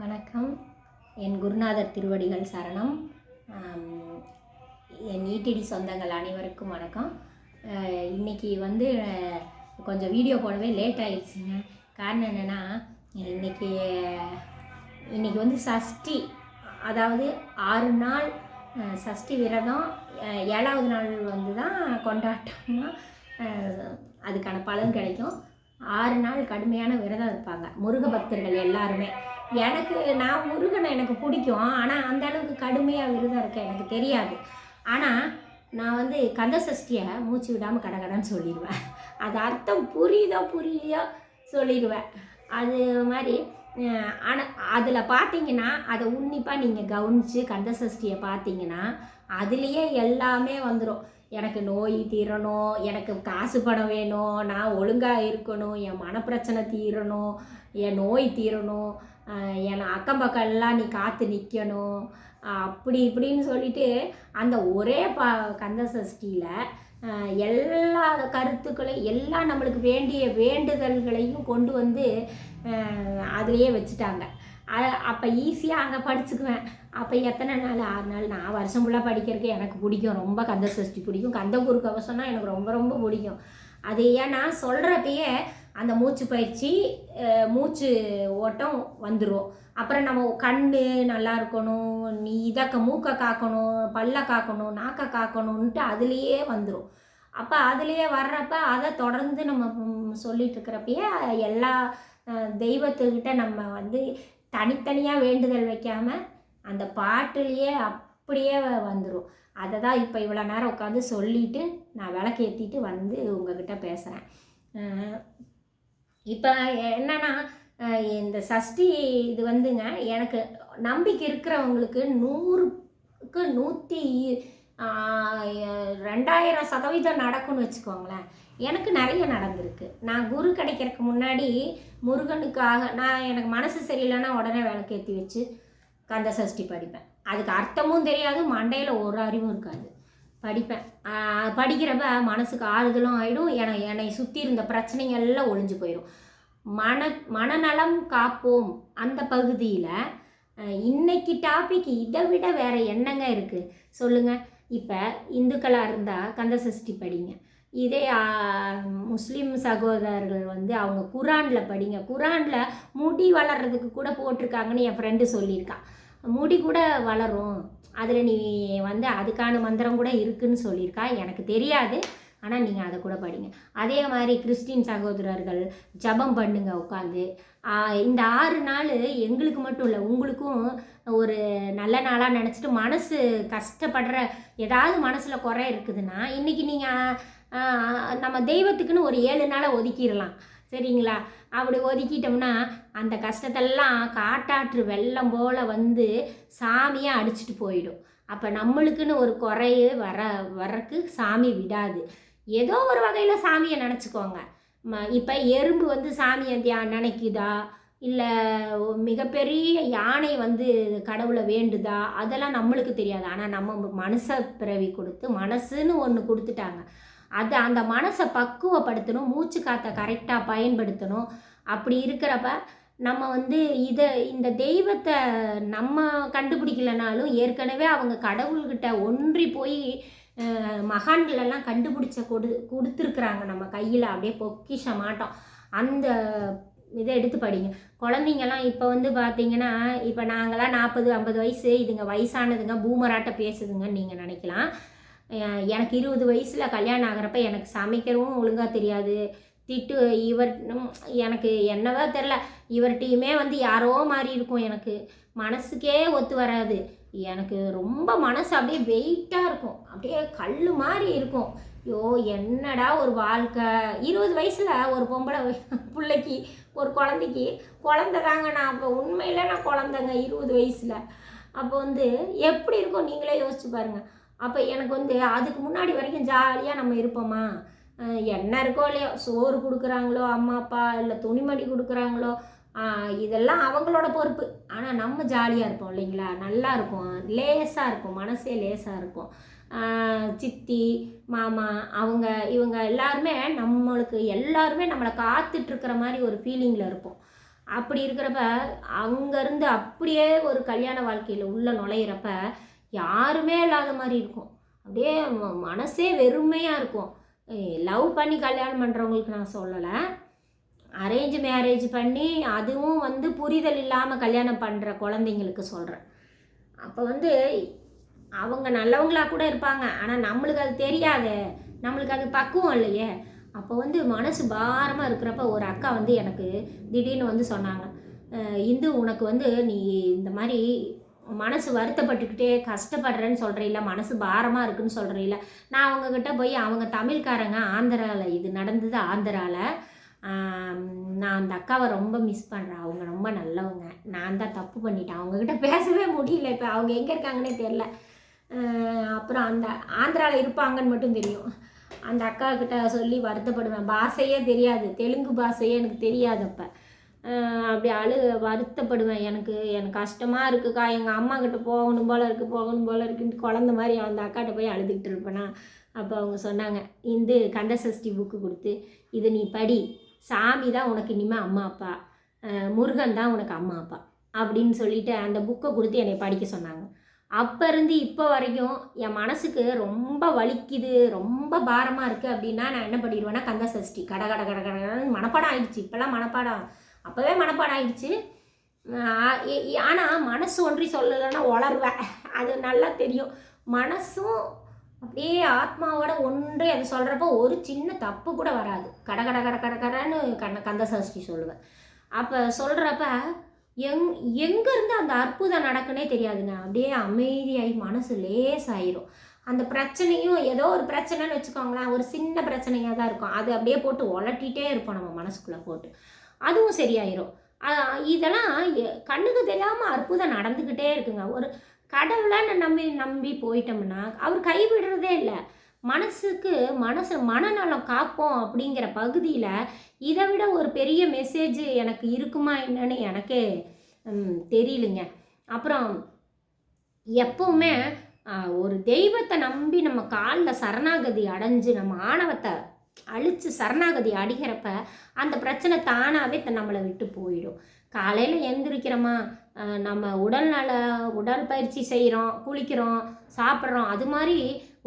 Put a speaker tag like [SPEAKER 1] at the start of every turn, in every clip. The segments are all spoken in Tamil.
[SPEAKER 1] வணக்கம். என் குருநாதர் திருவடிகள் சரணம். என் ஈடிடி சொந்தங்கள் அனைவருக்கும் வணக்கம். இன்றைக்கி இன்னைக்கு வந்து கொஞ்சம் வீடியோ போடவே லேட் ஆகிடுச்சுங்க காரணம் என்னென்னா இன்னைக்கு இன்றைக்கி வந்து சஷ்டி. அதாவது ஆறு நாள் சஷ்டி விரதம். ஏழாவது நாள் வந்து தான் கொண்டாட்டம்னா அதுக்கான பலன் கிடைக்கும். ஆறு நாள் கடுமையான விரதம் இருப்பாங்க முருக பக்தர்கள் எல்லாருமே. எனக்கு நான் முருகனை எனக்கு பிடிக்கும் ஆனால் அந்த அளவுக்கு கடுமையாக விரதம் இருக்க எனக்கு தெரியாது. ஆனால் நான் வந்து கந்த சஷ்டியை மூச்சு விடாமல் கடகடன்னு சொல்லிடுவேன். அது அர்த்தம் புரியுதோ புரியலையோ சொல்லிடுவேன். அது மாதிரி ஆனால் அதில் பார்த்தீங்கன்னா அதை உன்னிப்பாக நீங்கள் கவனித்து கந்த சஷ்டியை பார்த்தீங்கன்னா அதுலேயே எல்லாமே வந்துடும் எனக்கு நோய் தீரணும் எனக்கு காசு பணம் வேணும் நான் ஒழுங்காக இருக்கணும் என் மனப்பிரச்சனை தீரணும் என் நோய் தீரணும் என் அக்கம் பக்கம் எல்லாம் நீ காத்து நிற்கணும் அப்படி இப்படின்னு சொல்லிட்டு அந்த ஒரே ப கந்த சஷ்டியில் எல்லா கருத்துக்களையும் எல்லா நம்மளுக்கு வேண்டிய வேண்டுதல்களையும் கொண்டு வந்து அதுலேயே வச்சுட்டாங்க. அப்போ ஈஸியாக அங்கே படிச்சுக்குவேன். அப்போ எத்தனை நாள்? ஆறு நாள். நான் வருஷம் ஃபுல்லாக படிக்கிறதுக்கு எனக்கு பிடிக்கும். ரொம்ப கந்த சஷ்டி பிடிக்கும். கந்த குரு கவசம்னா எனக்கு ரொம்ப ரொம்ப பிடிக்கும். அது ஏன்னா சொல்கிறப்பயே அந்த மூச்சு பயிற்சி மூச்சு ஓட்டம் வந்துடும் அப்புறம் நம்ம கண் நல்லா இருக்கணும். நீ இதக்க மூக்கை காக்கணும் பல்ல காக்கணும் நாக்கை காக்கணுன்ட்டு அதுலேயே வந்துடும் அப்போ அதுலேயே வர்றப்ப அதை தொடர்ந்து நம்ம சொல்லிட்டு இருக்கிறப்பயே எல்லா தெய்வத்துக்கிட்ட நம்ம வந்து தனித்தனியாக வேண்டுதல் வைக்காமல் அந்த பாட்டுலேயே அப்படியே வந்துடும் அதை தான் இப்போ இவ்வளோ நேரம் உட்காந்து சொல்லிவிட்டு நான் விளக்கேற்றிட்டு வந்து உங்ககிட்ட பேசுகிறேன் இப்போ என்னென்னா இந்த சஷ்டி இது வந்துங்க எனக்கு நம்பிக்கை இருக்கிறவங்களுக்கு நூறுக்கு நூற்றி ரெண்டாயிரம் சதவீதம் நடக்கும்னு வச்சுக்கோங்களேன். எனக்கு நிறைய நடந்திருக்கு. நான் குரு கிடைக்கிறதுக்கு முன்னாடி முருகனுக்காக நான் எனக்கு மனசு சரியில்லைன்னா உடனே விளக்கேற்றி வச்சு கந்த சஷ்டி படிப்பேன். அதுக்கு அர்த்தமும் தெரியாது மண்டையில் ஒரு அறிவும் இருக்காது. படிப்பேன். படிக்கிறப்ப மனசுக்கு ஆறுதலும் ஆகிடும் என என்னை சுற்றி இருந்த பிரச்சனைகள் எல்லாம் ஒழிஞ்சு போயிடும் மன மனநலம் காப்போம் அந்த பகுதியில் இன்னைக்கு டாபிக் இதை விட வேறு என்னங்க இருக்குது சொல்லுங்கள் இப்போ இந்துக்களாக இருந்தால் கந்த சஷ்டி படிங்க. இதே முஸ்லீம் சகோதரர்கள் வந்து அவங்க குரானில் படிங்க. குரானில் முடி வளர்றதுக்கு கூட போட்டிருக்காங்கன்னு என் ஃப்ரெண்டு சொல்லியிருக்கான் முடி கூட வளரும். அதில் நீ வந்து அதுக்கான மந்திரம் கூட இருக்குன்னு சொல்லியிருக்கா. எனக்கு தெரியாது. ஆனால் நீங்கள் அதை கூட படிங்க. அதே மாதிரி கிறிஸ்டின் சகோதரர்கள் ஜெபம் பண்ணுங்க உட்காந்து இந்த ஆறு நாள் எங்களுக்கு மட்டும் இல்லை உங்களுக்கும் ஒரு நல்ல நாளாக நினச்சிட்டு மனசு கஷ்டப்படுற ஏதாவது மனசில் குறை இருக்குதுன்னா இன்றைக்கி நீங்கள் நம்ம தெய்வத்துக்குன்னு ஒரு ஏழு நாளை ஒதுக்கிடலாம். சரிங்களா? அப்படி ஒதுக்கிட்டோம்னா அந்த கஷ்டத்தெல்லாம் காட்டாற்று வெள்ளம் போல் வந்து சாமியை அடிச்சிட்டு போயிடும். அப்போ நம்மளுக்குன்னு ஒரு குறைய வர வரக்கு சாமி விடாது. ஏதோ ஒரு வகையில் சாமியை நினச்சிக்கோங்க. இப்போ எறும்பு வந்து சாமியை தியா நினைக்குதா? இல்லை மிகப்பெரிய யானை வந்து கடவுளை வேண்டுதா? அதெல்லாம் நம்மளுக்கு தெரியாது. ஆனால் நம்ம மனசை பிறவி கொடுத்து மனசுன்னு ஒன்று கொடுத்துட்டாங்க. அது அந்த மனசை பக்குவப்படுத்தணும் மூச்சு காற்றை கரெக்டாக பயன்படுத்தணும். அப்படி இருக்கிறப்ப நம்ம வந்து இதை இந்த தெய்வத்தை நம்ம கண்டுபிடிக்கலனாலும் ஏற்கனவே அவங்க கடவுள்கிட்ட ஒன்றி போய் மகான்களெல்லாம் கண்டுபிடிச்ச கொடு கொடுத்துருக்குறாங்க. நம்ம கையில் அப்படியே பொக்கிஷ மாட்டோம். அந்த இதை எடுத்து படிங்க. குழந்தைங்கெல்லாம் இப்போ வந்து பார்த்தீங்கன்னா இப்போ நாங்களாம் நாற்பது ஐம்பது வயசு இதுங்க வயசானதுங்க பூமராட்ட பேசுதுங்கன்னு நீங்கள் நினைக்கலாம். எனக்கு இருபது வயசில் கல்யாணம் ஆகிறப்ப எனக்கு சமைக்கிறவும் ஒழுங்காக தெரியாது. திட்டு இவர் எனக்கு என்னவோ தெரில இவர்கிட்டையுமே வந்து யாரோ மாதிரி இருக்கும் எனக்கு. மனசுக்கே ஒத்து வராது. எனக்கு ரொம்ப மனசு அப்படியே வெயிட்டாக இருக்கும். அப்படியே கல் மாதிரி இருக்கும். ஐயோ என்னடா ஒரு வாழ்க்கை? இருபது வயசில் ஒரு பொம்பளை பிள்ளைக்கு ஒரு குழந்தைக்கு குழந்த தாங்க நான். அப்போ உண்மையில் நான் குழந்தைங்க இருபது வயசில். அப்போ வந்து எப்படி இருக்கும்? நீங்களே யோசிச்சு பாருங்கள் அப்போ எனக்கு வந்து அதுக்கு முன்னாடி வரைக்கும் ஜாலியாக நம்ம இருப்போமா? என்ன இருக்கோ இல்லையோ சோறு கொடுக்குறாங்களோ அம்மா அப்பா இல்லை துணிமணி கொடுக்குறாங்களோ இதெல்லாம் அவங்களோட பொறுப்பு. ஆனால் நம்ம ஜாலியாக இருப்போம் இல்லைங்களா? நல்லா இருக்கும். லேசாக இருக்கும். மனசே லேசாக இருக்கும். சித்தி மாமா அவங்க இவங்க எல்லாருமே நம்மளுக்கு எல்லாருமே நம்மளை காத்துட்ருக்கிற மாதிரி ஒரு ஃபீலிங்கில் இருப்போம். அப்படி இருக்கிறப்ப அங்கேருந்து அப்படியே ஒரு கல்யாண வாழ்க்கையில் உள்ளே நுழையிறப்ப யாருமே இல்லாத மாதிரி இருக்கும். அப்படியே ம- மனசே வெறுமையாக இருக்கும். லவ் பண்ணி கல்யாணம் பண்ணுறவங்களுக்கு நான் சொல்லலை. அரேஞ்ச் மேரேஜ் பண்ணி அதுவும் வந்து புரிதல் இல்லாமல் கல்யாணம் பண்ணுற குழந்தைங்களுக்கு சொல்கிறேன் அப்போ வந்து அவங்க நல்லவங்களா கூட இருப்பாங்க. ஆனால் நம்மளுக்கு அது தெரியாதே. நம்மளுக்கு அது பக்குவம் இல்லையே. அப்போ வந்து மனசு பாரமாக இருக்கிறப்ப ஒரு அக்கா வந்து எனக்கு திடீர்னு வந்து சொன்னாங்க. இந்து உனக்கு வந்து நீ இந்த மாதிரி மனசு வருத்தப்பட்டுக்கிட்டே கஷ்டப்படுறேன்னு சொல்கிறீல்ல மனசு பாரமாக இருக்குன்னு சொல்கிறீல்ல நான் அவங்கக்கிட்ட போய் அவங்க தமிழ்காரங்க ஆந்திராவில் இது நடந்தது ஆந்திராவில் நான் அந்த அக்காவை ரொம்ப மிஸ் பண்ணுறேன் அவங்க ரொம்ப நல்லவங்க. நான் தான் தப்பு பண்ணிட்டேன். அவங்கக்கிட்ட பேசவே முடியல இப்போ. அவங்க எங்கே இருக்காங்கன்னே தெரில அப்புறம் அந்த ஆந்திராவில் இருப்பாங்கன்னு மட்டும் தெரியும். அந்த அக்கா கிட்ட சொல்லி வருத்தப்படுவேன். பாஷையே தெரியாது. தெலுங்கு பாஷையே எனக்கு தெரியாது அப்போ. அப்படி அழு வருத்தப்படுவேன். எனக்கு எனக்கு கஷ்டமாக இருக்குக்கா. எங்கள் அம்மா கிட்ட போகணும் போல இருக்குது போகணும் போல இருக்குன்ட்டு குழந்த மாதிரி அந்த அக்காட்ட போய் அழுதுகிட்டு இருப்பேனா? அப்போ அவங்க சொன்னாங்க இந்த கந்தசஷ்டி புக்கு கொடுத்து இது நீ படி. சாமி தான் உனக்கு இனிமேல் அம்மா அப்பா. முருகன் தான் உனக்கு அம்மா அப்பா. அப்படின்னு சொல்லிட்டு அந்த புக்கை கொடுத்து என்னை படிக்க சொன்னாங்க. அப்போ இருந்து இப்போ வரைக்கும் என் மனசுக்கு ரொம்ப வலிக்குது ரொம்ப பாரமாக இருக்குது அப்படின்னா நான் என்ன பண்ணிடுவேன்னா கந்த சஷ்டி கட கட கட கடன்னு மனப்பாடம் ஆயிடுச்சு. இப்போல்லாம் மனப்பாடம் அப்போவே மனப்பாடம் ஆயிடுச்சு ஆனால் மனசு ஒன்றி சொல்லலைன்னா உளருவேன் அது நல்லா தெரியும். மனசும் அப்படியே ஆத்மாவோட ஒன்றே அது சொல்கிறப்ப ஒரு சின்ன தப்பு கூட வராது. கட கட கட கட கடன்னு கண்ண கந்த சஷ்டி சொல்லுவேன். அப்போ சொல்கிறப்ப எங் எங்கேருந்து அந்த அற்புதம் நடக்குன்னே தெரியாதுங்க. அப்படியே அமைதியாகி மனசு லேசாயிரும். அந்த பிரச்சனையும் ஏதோ ஒரு பிரச்சனைன்னு வச்சுக்கோங்களேன். ஒரு சின்ன பிரச்சனையாக தான் இருக்கும். அது அப்படியே போட்டு உலட்டிகிட்டே இருப்போம் நம்ம மனசுக்குள்ளே போட்டு. அதுவும் சரியாயிரும். இதெல்லாம் எ- கண்ணுக்கு தெரியாமல் அற்புதம் நடந்துக்கிட்டே இருக்குங்க. ஒரு கடவுளை நான் நம்பி நம்பி போயிட்டோம்னா அவர் கைவிடுறதே இல்லை. மனசுக்கு மனசு மனநலம் காப்போம் அப்படிங்கிற பகுதியில் இதை விட ஒரு பெரிய மெசேஜ் எனக்கு இருக்குமா என்னன்னு எனக்கே ம், தெரியலைங்க. அப்புறம் எப்பவுமே ஒரு தெய்வத்தை நம்பி நம்ம காலில் சரணாகதி அடைஞ்சு நம்ம ஆணவத்தை அழித்து சரணாகதி அடிக்கிறப்ப அந்த பிரச்சனை தானாகவே நம்மளை விட்டு போயிடும். காலையில் எழுந்திரிக்கிறோமா நம்ம உடல் நல உடற்பயிற்சி செய்கிறோம் குளிக்கிறோம் சாப்பிட்றோம் அது மாதிரி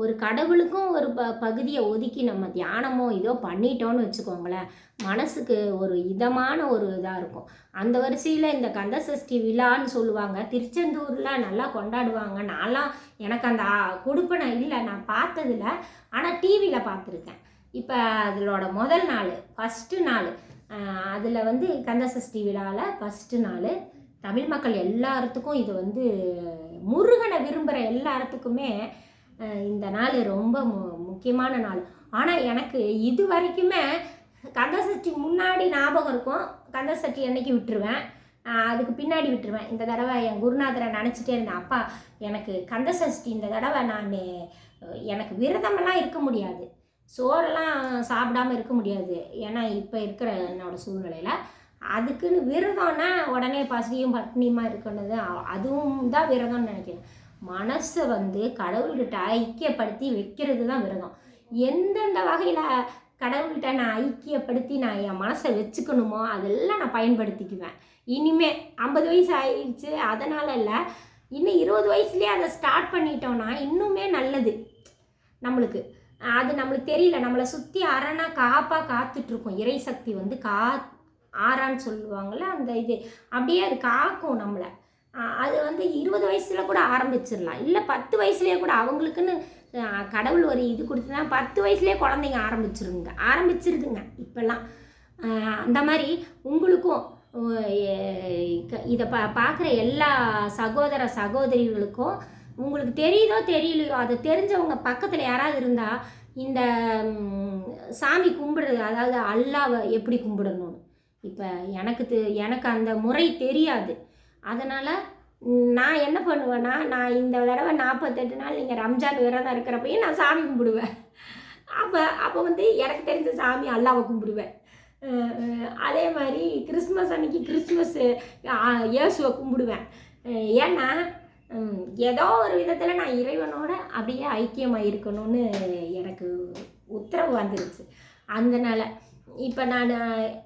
[SPEAKER 1] ஒரு கடவுளுக்கும் ஒரு ப பகுதியை ஒதுக்கி நம்ம தியானமோ இதோ பண்ணிட்டோன்னு வச்சுக்கோங்களேன் மனசுக்கு ஒரு இதமான ஒரு இதாக இருக்கும். அந்த வரிசையில் இந்த கந்தசஷ்டி விழான்னு சொல்லுவாங்க. திருச்செந்தூரில் நல்லா கொண்டாடுவாங்க. நான்லாம் எனக்கு அந்த கொடுப்பனை இல்லை நான் பார்த்ததில்ல. ஆனால் டிவியில் பார்த்துருக்கேன். இப்போ அதிலோட முதல் நாள் ஃபஸ்ட்டு நாள். அதில் வந்து கந்தசஷ்டி விழாவில் ஃபஸ்ட்டு நாள். தமிழ் மக்கள் எல்லாத்துக்கும் இது வந்து முருகனை விரும்புகிற எல்லாத்துக்குமே இந்த நாள் ரொம்ப மு முக்கியமான நாள். ஆனால் எனக்கு இது வரைக்குமே கந்தசஷ்டி முன்னாடி ஞாபகம் இருக்கும். கந்தசஷ்டி அன்னைக்கு விட்டுருவேன்? அதுக்கு பின்னாடி விட்டுருவேன். இந்த தடவை என் குருநாதரை நினச்சிட்டே இருந்தேன் அப்பா எனக்கு கந்தசஷ்டி இந்த தடவை நான் எனக்கு விரதமெல்லாம் இருக்க முடியாது. சோறெல்லாம் சாப்பிடாம இருக்க முடியாது. ஏன்னா இப்போ இருக்கிற என்னோடய சூழ்நிலையில் அதுக்குன்னு விரதம்னா உடனே பசியும் பட்னியுமா இருக்கணுது. அதுவும் தான் விரதம்னு நினைக்கிறேன் மனசை வந்து கடவுள்கிட்ட ஐக்கியப்படுத்தி வைக்கிறது தான் விரதம். எந்தெந்த வகையில் கடவுள்கிட்ட நான் ஐக்கியப்படுத்தி நான் என் மனசை வச்சுக்கணுமோ அதெல்லாம் நான் பயன்படுத்திக்குவேன். இனிமே ஐம்பது வயசு ஆயிடுச்சு. அதனால் இல்லை. இன்னும் இருபது வயசுலேயே அதை ஸ்டார்ட் பண்ணிட்டோம்னா இன்னுமே நல்லது நம்மளுக்கு. அது நம்மளுக்கு தெரியல. நம்மளை சுற்றி அரணா காப்பாக காத்துட்ருக்கோம். இறை சக்தி வந்து கா ஆறான்னு சொல்லுவாங்கள்ல அந்த இது. அப்படியே அது காக்கும் நம்மளை. அது வந்து இருபது வயசில் கூட ஆரம்பிச்சிடலாம். இல்லை பத்து வயசுலேயே கூட அவங்களுக்குன்னு கடவுள் ஒரு இது கொடுத்துனா பத்து வயசுலேயே குழந்தைங்க ஆரம்பிச்சிருங்க. ஆரம்பிச்சிருதுங்க இப்போல்லாம். அந்த மாதிரி உங்களுக்கும் க- இதை பா பார்க்குற எல்லா சகோதர சகோதரிகளுக்கும் உங்களுக்கு தெரியுதோ தெரியலையோ அது தெரிஞ்சவங்க பக்கத்தில் யாராவது இருந்தால் இந்த சாமி கும்பிடுறது அதாவது அல்லாவை எப்படி கும்பிடணும்னு. இப்போ எனக்கு தெ- எனக்கு அந்த முறை தெரியாது. அதனால் நான் என்ன பண்ணுவேன்னா நான் இந்த தடவை நாற்பத்தெட்டு நாள் நீங்கள் ரம்ஜான் விரதம் இருக்கிறப்பையும் நான் சாமி கும்பிடுவேன். அப்போ அப்போ வந்து எனக்கு தெரிஞ்ச சாமி அல்லாவை கும்பிடுவேன். அதே மாதிரி கிறிஸ்மஸ் அன்னைக்கு கிறிஸ்மஸ் இயேசுவை கும்பிடுவேன். ஏன்னா ஏதோ ஒரு விதத்தில் நான் இறைவனோட அப்படியே ஐக்கியமாக இருக்கணும்னு எனக்கு உத்தரவு வந்துருச்சு. அதனால் இப்போ நான்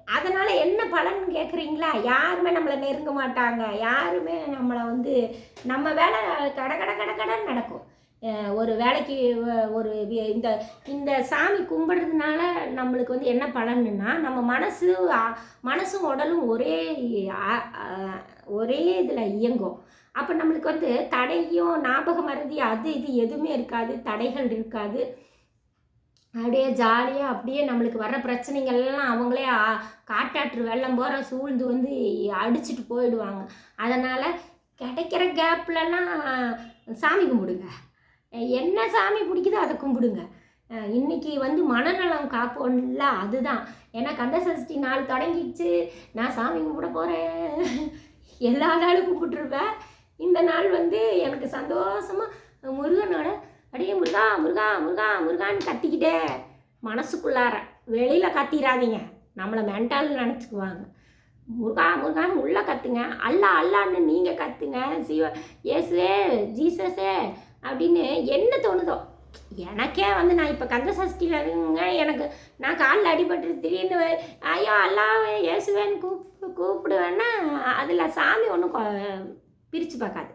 [SPEAKER 1] அதனால் என்ன பலன் கேட்குறீங்களா யாருமே நம்மளை நெருங்க மாட்டாங்க. யாருமே நம்மளை வந்து நம்ம வேலை கட கட கட கடன்னு நடக்கும். ஒரு வேலைக்கு ஒரு இந்த இந்த சாமி கும்பிடுறதுனால நம்மளுக்கு வந்து என்ன பலனுன்னா நம்ம மனசு மனசும் உடலும் ஒரே ஆ- ஒரே இதில் இயங்கும். அப்போ நம்மளுக்கு வந்து தடையும் ஞாபக மறதி அது இது எதுவுமே இருக்காது தடைகள் இருக்காது. அப்படியே ஜாலியாக அப்படியே நம்மளுக்கு வர்ற பிரச்சனைகள்லாம் அவங்களே காட்டாற்று வெள்ளம் போகிற சூழ்ந்து வந்து அடிச்சுட்டு போயிடுவாங்க. அதனால் கிடைக்கிற கேப்லலாம் சாமி கும்பிடுங்க. என்ன சாமி பிடிக்குதோ அதை கும்பிடுங்க. இன்றைக்கி இன்னைக்கு வந்து மனநலம் காப்போம்ல அதுதான். ஏன்னா கந்த சஷ்டி நாள் தொடங்கிடுச்சு. நான் சாமி கும்பிட போகிறேன் எல்லா நாளும் கும்பிட்டுருப்பேன். இந்த நாள் வந்து எனக்கு சந்தோஷமாக முருகனோட அப்படியே முருகா முருகா முருகா முருகான்னு கத்திக்கிட்டே மனசுக்குள்ளார வெளியில் கத்திராதீங்க. நம்மளை மென்டால் நினச்சிக்குவாங்க. முருகா முருகான்னு உள்ளே கத்துங்க. அல்லா அல்லான்னு நீங்கள் கத்துங்க. சிவ இயேசுவே ஜீசஸே அப்படின்னு என்ன தோணுதோ. எனக்கே வந்து நான் இப்போ கந்த சஷ்டியில் இருங்க எனக்கு நான் காலில் அடிபட்டு திடீர்னு ஐயோ அல்லாவே இயேசுவேன்னு கூப்பிடு கூப்பிடுவேன்னா அதில் சாமி ஒன்றும் பிரித்து பார்க்காது.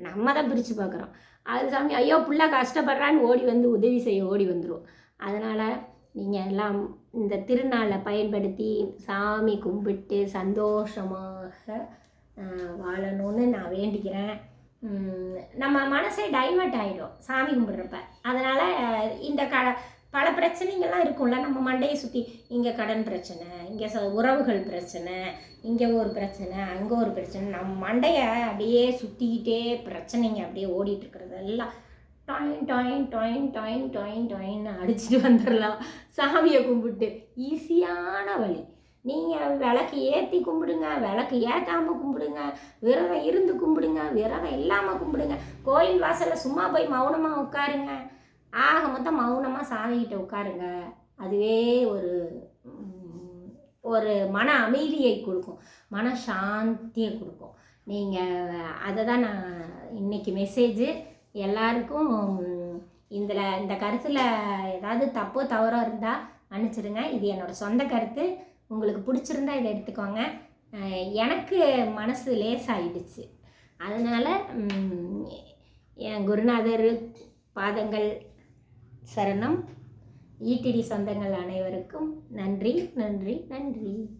[SPEAKER 1] நம்ம தான் பிரித்து பார்க்குறோம். அது சாமி ஐயோ புள்ள கஷ்டப்படுறான்னு ஓடி வந்து உதவி செய்ய ஓடி வந்துடும் அதனால் நீங்கள் எல்லாம் இந்த திருநாளை பயன்படுத்தி சாமி கும்பிட்டு சந்தோஷமாக வாழணும்னு நான் வேண்டிக்கிறேன். நம்ம மனசே டைவெர்ட் ஆகிடும் சாமி கும்பிட்றப்ப. அதனால் இந்த க பல பிரச்சனைகள்லாம் இருக்கும்ல. நம்ம மண்டையை சுற்றி இங்கே கடன் பிரச்சனை இங்கே ச உறவுகள் பிரச்சனை இங்கே ஒரு பிரச்சனை அங்கே ஒரு பிரச்சனை. நம்ம மண்டையை அப்படியே சுற்றிக்கிட்டே பிரச்சனைங்க அப்படியே ஓடிட்டுருக்கிறது இருக்கிறதெல்லாம் டாயின் டாயின் டாயின் டாயின் டாயின் டாயின்னு அடிச்சுட்டு வந்துடலாம் சாமியை கும்பிட்டு. ஈஸியான வழி. நீங்கள் விளக்கு ஏற்றி கும்பிடுங்க விளக்கு ஏற்றாமல் கும்பிடுங்க விரதம் இருந்து கும்பிடுங்க விரதம் இல்லாமல் கும்பிடுங்க. கோயில் வாசலில் சும்மா போய் மௌனமாக உட்காருங்க. ஆக மொத்தம் மௌனமாக சாமிகிட்ட உட்காருங்க. அதுவே ஒரு ஒரு மன அமைதியை கொடுக்கும். மன சாந்தியை கொடுக்கும். நீங்கள் அதை தான் நான் இன்றைக்கி மெசேஜு எல்லாருக்கும் இதில் இந்த கருத்தில் ஏதாவது தப்போ தவறோ இருந்தால் மன்னிச்சிடுங்க இது என்னோடய சொந்த கருத்து. உங்களுக்கு பிடிச்சிருந்தா இதை எடுத்துக்கோங்க. எனக்கு மனசு லேசாகிடுச்சு அதனால் என் குருநாதர் பாதங்கள் சரணம். ஈடிடி சொந்தங்கள் அனைவருக்கும் நன்றி நன்றி நன்றி.